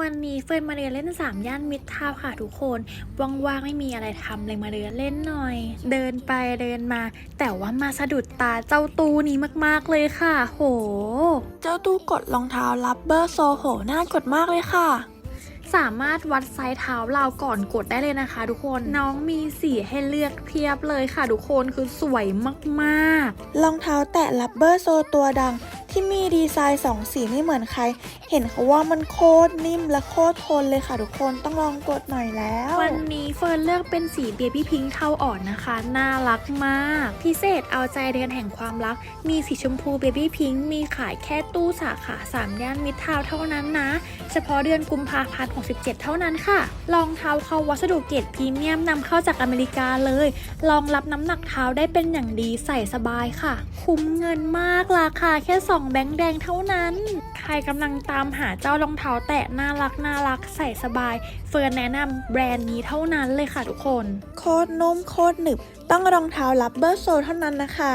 วันนี้เฟิร์นมาเรียนเล่น 3 ย่านมิตรทาวน์ค่ะทุกคน ว่างๆไม่มีอะไรทำเลยมาเรียนเล่นหน่อย เดินไปเดินมา แต่ว่ามาสะดุดตาเจ้าตู้นี้มากๆเลยค่ะ โห เจ้าตู้กดรองเท้าลับเบอร์โซโหน่ากดมากเลยค่ะสามารถวัดไซส์เท้าเราก่อนกดได้เลยนะคะ ทุกคนน้องมีสีให้เลือกเพียบเลยค่ะ ทุกคนคือสวยมากๆรองเท้าแตะลับเบอร์โซตัวดัง ที่มีดีไซน์สองสีไม่เหมือนใคร เห็นเขาว่ามันโคตรนิ่มและโคตรทนเลยค่ะทุกคนต้องลองกดหน่อยแล้ว วันนี้เฟิร์นเลือกเป็นสีเบบี้พิงค์เทาอ่อนนะคะ น่ารักมาก พิเศษเอาใจเดือนแห่งความรัก มีสีชมพูเบบี้พิงค์มีขายแค่ตู้สาขา3ย่านมิตรทาวเท่านั้นนะ เฉพาะเดือนกุมภาพันธ์67 เท่านั้นค่ะรองเท้าเขาวัสดุเกรดพรีเมียมนำเข้าจากอเมริกาเลยรองรับน้ำหนักเท้าได้เป็นอย่างดีใส่สบายค่ะ คุ้มเงินมากราคาแค่2แบงค์แดงเท่านั้น ใครกำลังตามหาเจ้ารองเท้าแตะน่ารักน่ารักใส่สบาย เฟิร์นแนะนำแบรนด์นี้เท่านั้นเลยค่ะทุกคน โคตรนุ่มโคตรหนึบ ต้องรองเท้าลับเบอร์โซเท่านั้นนะคะ